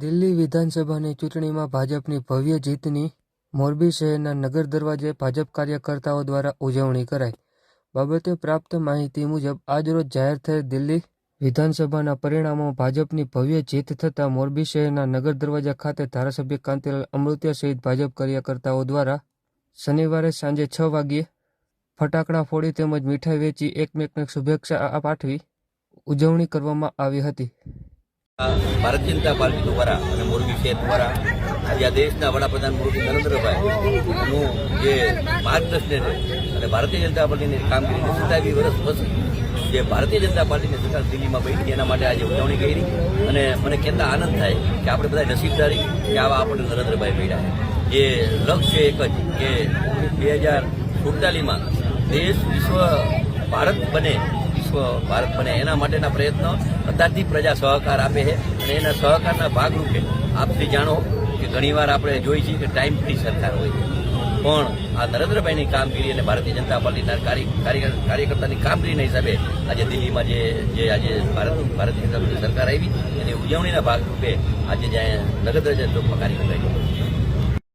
દિલ્હી વિધાનસભાની ચૂંટણીમાં ભાજપની ભવ્ય જીતની મોરબી શહેરના નગર દરવાજે ભાજપ કાર્યકર્તાઓ દ્વારા ઉજવણી કરાઈ. બાબતે પ્રાપ્ત માહિતી મુજબ આજરોજ જાહેર થયેલ દિલ્હી વિધાનસભાના પરિણામો ભાજપની ભવ્ય જીત થતાં મોરબી શહેરના નગર દરવાજા ખાતે ધારાસભ્ય કાંતિલાલ અમૃત્ય સહિત ભાજપ કાર્યકર્તાઓ દ્વારા શનિવારે સાંજે છ વાગ્યે ફટાકડા ફોડી તેમજ મીઠાઈ વેચી એકમેકને શુભેચ્છા પાઠવી ઉજવણી કરવામાં આવી હતી. ભારતીય જનતા પાર્ટી દ્વારા અને મોરબી શહેર દ્વારા આજે આ દેશના વડાપ્રધાન મોરબી નરેન્દ્રભાઈ નું જે માર્ગદર્શન છે અને ભારતીય જનતા પાર્ટીની કામગીરી સત્તાવીસ વર્ષ પછી જે ભારતીય જનતા પાર્ટીની સરકાર દિલ્હીમાં બેઠી એના માટે આજે ઉજવણી કરી અને મને કહેતા આનંદ થાય કે આપણે બધા નસીબદારી કે આવા આપણને નરેન્દ્રભાઈ મળ્યા જે લક્ષ્ય એક જ કે બે હજાર સુડતાલીસમાં દેશ વિશ્વ ભારત બને વિશ્વ ભારત બને. એના માટેના પ્રયત્નો અત્યારથી પ્રજા સહકાર આપે છે અને એના સહકારના ભાગરૂપે આપથી જાણો કે ઘણીવાર આપણે જોઈ છીએ કે ટાઈમ ફ્રી સરકાર હોય પણ આ નરેન્દ્રભાઈની કામગીરી અને ભારતીય જનતા પાર્ટીના કાર્ય- કાર્ય- કાર્યકર્તાની કામગીરીના હિસાબે આજે દિલ્હીમાં જે જે આજે ભારત, ભારતીય જનતા પાર્ટી સરકાર આવી, એની ઉજવણીના ભાગરૂપે આજે જ્યાં નગર ચોકમાં કાર્યક્રમ કર્યો